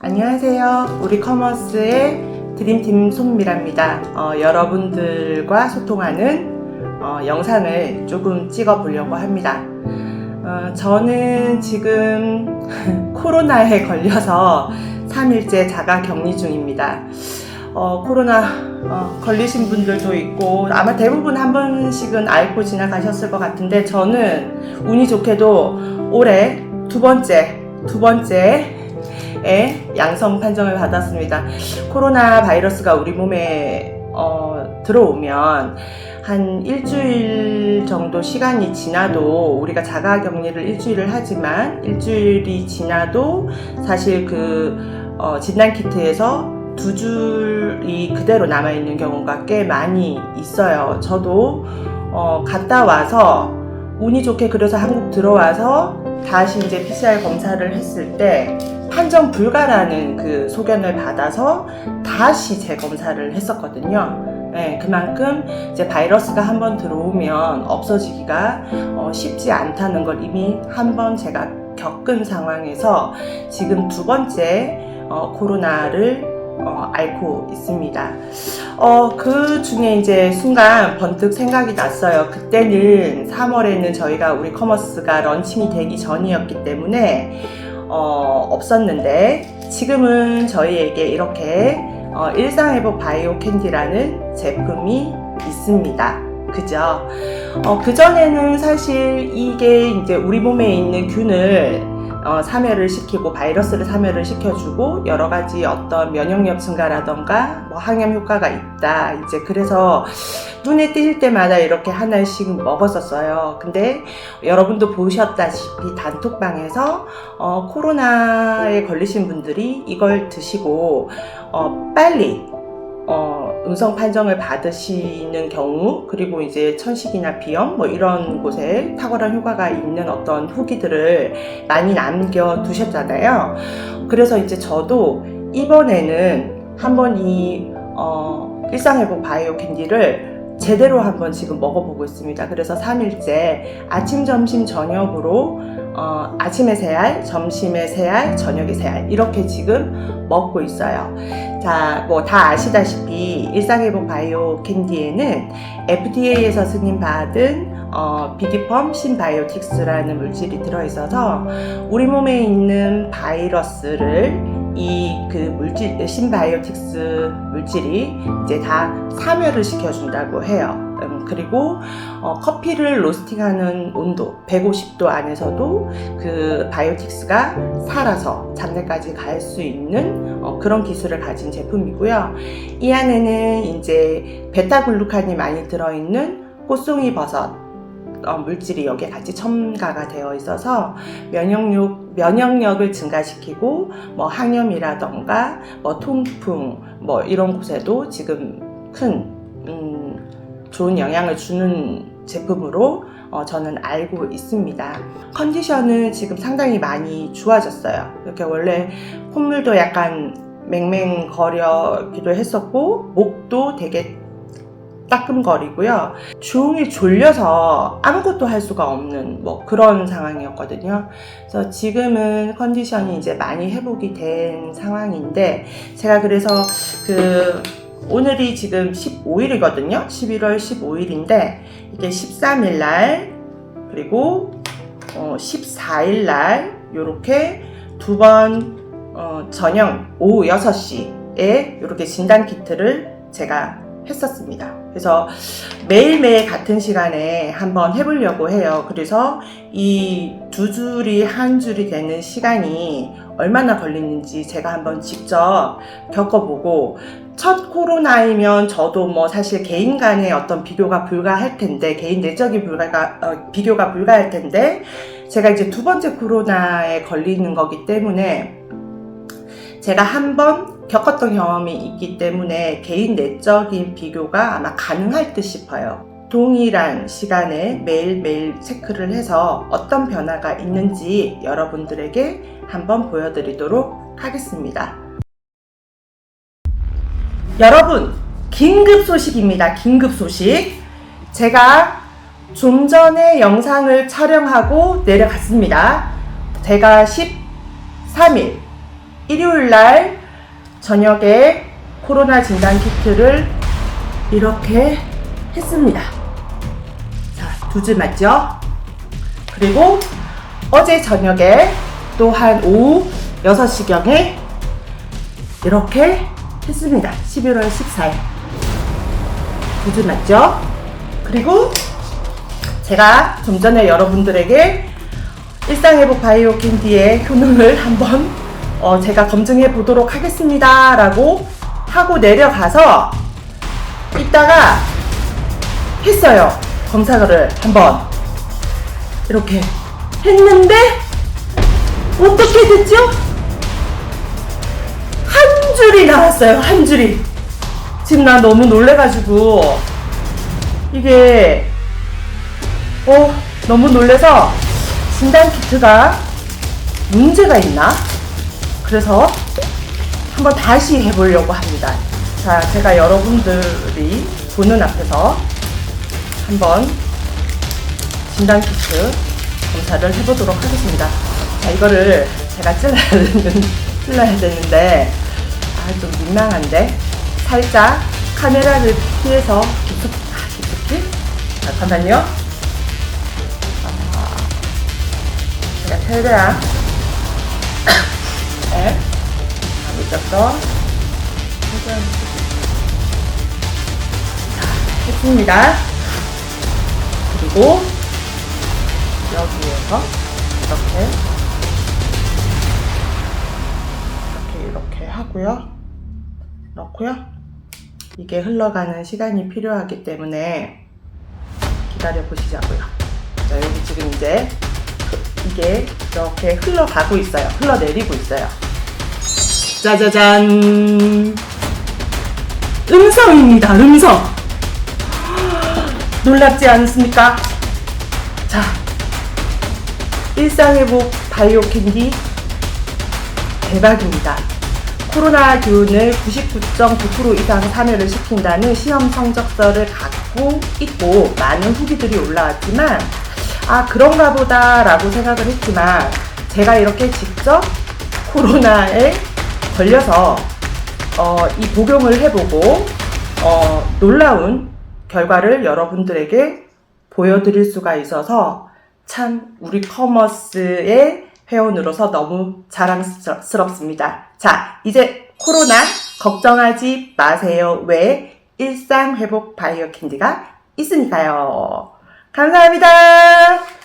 안녕하세요. 우리 커머스의 드림팀 손미라입니다. 어, 여러분들과 소통하는 어, 영상을 조금 찍어 보려고 합니다. 어, 저는 지금 코로나에 걸려서 3일째 자가 격리 중입니다. 어, 코로나 어, 걸리신 분들도 있고 아마 대부분 한 번씩은 앓고 지나가셨을 것 같은데 저는 운이 좋게도 올해 두 번째 두 번째 에 양성 판정을 받았습니다. 코로나 바이러스가 우리 몸에 어, 들어오면 한 일주일 정도 시간이 지나도 우리가 자가 격리를 일주일을 하지만 일주일이 지나도 사실 그 어, 진단 키트에서 두 줄이 그대로 남아 있는 경우가 꽤 많이 있어요. 저도 어, 갔다 와서 운이 좋게 그래서 한국 들어와서 다시 이제 PCR 검사를 했을 때 판정 불가라는 그 소견을 받아서 다시 재검사를 했었거든요. 네, 그만큼 이제 바이러스가 한번 들어오면 없어지기가 어, 쉽지 않다는 걸 이미 한번 제가 겪은 상황에서 지금 두 번째 어, 코로나를 어, 앓고 있습니다. 어, 그 중에 이제 순간 번뜩 생각이 났어요. 그때는 3월에는 저희가 우리 커머스가 런칭이 되기 전이었기 때문에 어, 없었는데 지금은 저희에게 이렇게 어, 일상회복 바이오 캔디라는 제품이 있습니다. 그죠? 어, 그전에는 사실 이게 이제 우리 몸에 있는 균을 어, 사멸을 시키고 바이러스를 사멸을 시켜주고 여러 가지 어떤 면역력 증가라던가 뭐 항염 효과가 있다. 이제 그래서 눈에 띌 때마다 이렇게 하나씩 먹었었어요. 근데 여러분도 보셨다시피 단톡방에서 어, 코로나에 걸리신 분들이 이걸 드시고 어, 빨리 어, 음성 판정을 받으시는 경우 그리고 이제 천식이나 비염 뭐 이런 곳에 탁월한 효과가 있는 어떤 후기들을 많이 남겨 두셨잖아요. 그래서 이제 저도 이번에는 한번 이 어, 일상회복 바이오 캔디를 제대로 한번 지금 먹어보고 있습니다. 그래서 3일째 아침, 점심, 저녁으로 어, 아침에 세 알, 점심에 세 알, 저녁에 세알 이렇게 지금 먹고 있어요. 자, 뭐 다 아시다시피 일상회복 바이오 캔디에는 FDA에서 승인받은 어, 비디펌 신바이오틱스라는 물질이 들어있어서 우리 몸에 있는 바이러스를 이 그 물질 신바이오틱스 물질이 이제 다 사멸을 시켜준다고 해요. 음, 그리고 어, 커피를 로스팅하는 온도 150도 안에서도 그 바이오틱스가 살아서 잡내까지 갈 수 있는 어, 그런 기술을 가진 제품이고요. 이 안에는 이제 베타글루칸이 많이 들어있는 꽃송이 버섯 어, 물질이 여기에 같이 첨가가 되어 있어서 면역력, 면역력을 증가시키고 뭐 항염이라던가 뭐 통풍 뭐 이런 곳에도 지금 큰 음, 좋은 영향을 주는 제품으로 어, 저는 알고 있습니다. 컨디션은 지금 상당히 많이 좋아졌어요. 이렇게 원래 콧물도 약간 맹맹거려기도 했었고 목도 되게 따끔거리고요. 종일 졸려서 아무것도 할 수가 없는 뭐 그런 상황이었거든요. 그래서 지금은 컨디션이 이제 많이 회복이 된 상황인데 제가 그래서 그 오늘이 지금 15일이거든요. 11월 15일인데 이게 13일 날 그리고 어 14일 날 요렇게 두번 어 저녁 오후 6시에 이렇게 진단 키트를 제가 했었습니다. 그래서 매일매일 같은 시간에 한번 해보려고 해요. 그래서 이 두 줄이 한 줄이 되는 시간이 얼마나 걸리는지 제가 한번 직접 겪어보고 첫 코로나이면 저도 뭐 사실 개인 간의 어떤 비교가 불가할 텐데 개인 내적인 불가가 어, 비교가 불가할 텐데 제가 이제 두 번째 코로나에 걸리는 거기 때문에 제가 한번 겪었던 경험이 있기 때문에 개인 내적인 비교가 아마 가능할 듯 싶어요. 동일한 시간에 매일매일 체크를 해서 어떤 변화가 있는지 여러분들에게 한번 보여드리도록 하겠습니다. 여러분, 긴급 소식입니다. 긴급 소식. 제가 좀 전에 영상을 촬영하고 내려갔습니다. 제가 13일 일요일 날 저녁에 코로나 진단 키트를 이렇게 했습니다. 자, 두 줄 맞죠? 그리고 어제 저녁에 또 한 오후 6시경에 이렇게 했습니다. 11월 14일. 두 줄 맞죠? 그리고 제가 좀 전에 여러분들에게 일상회복 바이오 캔디의 효능을 한번 어, 제가 검증해 보도록 하겠습니다. 라고 하고 내려가서 이따가 했어요. 검사를 한번. 이렇게 했는데 어떻게 됐죠? 한 줄이 나왔어요. 한 줄이. 지금 나 너무 놀래가지고 이게 어 너무 놀래서 진단 키트가 문제가 있나? 그래서 한번 다시 해보려고 합니다. 자, 제가 여러분들이 보는 앞에서 한번 진단 키트 검사를 해보도록 하겠습니다. 자, 이거를 제가 찔러야 되는, 찔러야 되는데, 아, 좀 민망한데, 살짝 카메라를 피해서 깊숙, 아, 깊숙이? 잠깐만요. 아, 제가 최대한, 최대한 자, 했습니다. 그리고 여기에서 이렇게 이렇게 이렇게 하고요. 넣고요. 이게 흘러가는 시간이 필요하기 때문에 기다려 보시자고요. 자, 여기 지금 이제 그- 이게 이렇게 흘러가고 있어요. 흘러내리고 있어요. 짜자잔! 음성입니다. 음성. 놀랍지 않습니까? 자, 일상회복 바이오 캔디 대박입니다. 코로나 기운을 99.9% 이상 사멸을 시킨다는 시험 성적서를 갖고 있고 많은 후기들이 올라왔지만 아 그런가 보다라고 생각을 했지만 제가 이렇게 직접 코로나에 걸려서 어, 이 복용을 해보고 어, 놀라운 결과를 여러분들에게 보여드릴 수가 있어서 참 우리 커머스의 회원으로서 너무 자랑스럽습니다. 자, 이제 코로나 걱정하지 마세요. 왜 일상 회복 바이오 캔디가 있으니까요. 감사합니다.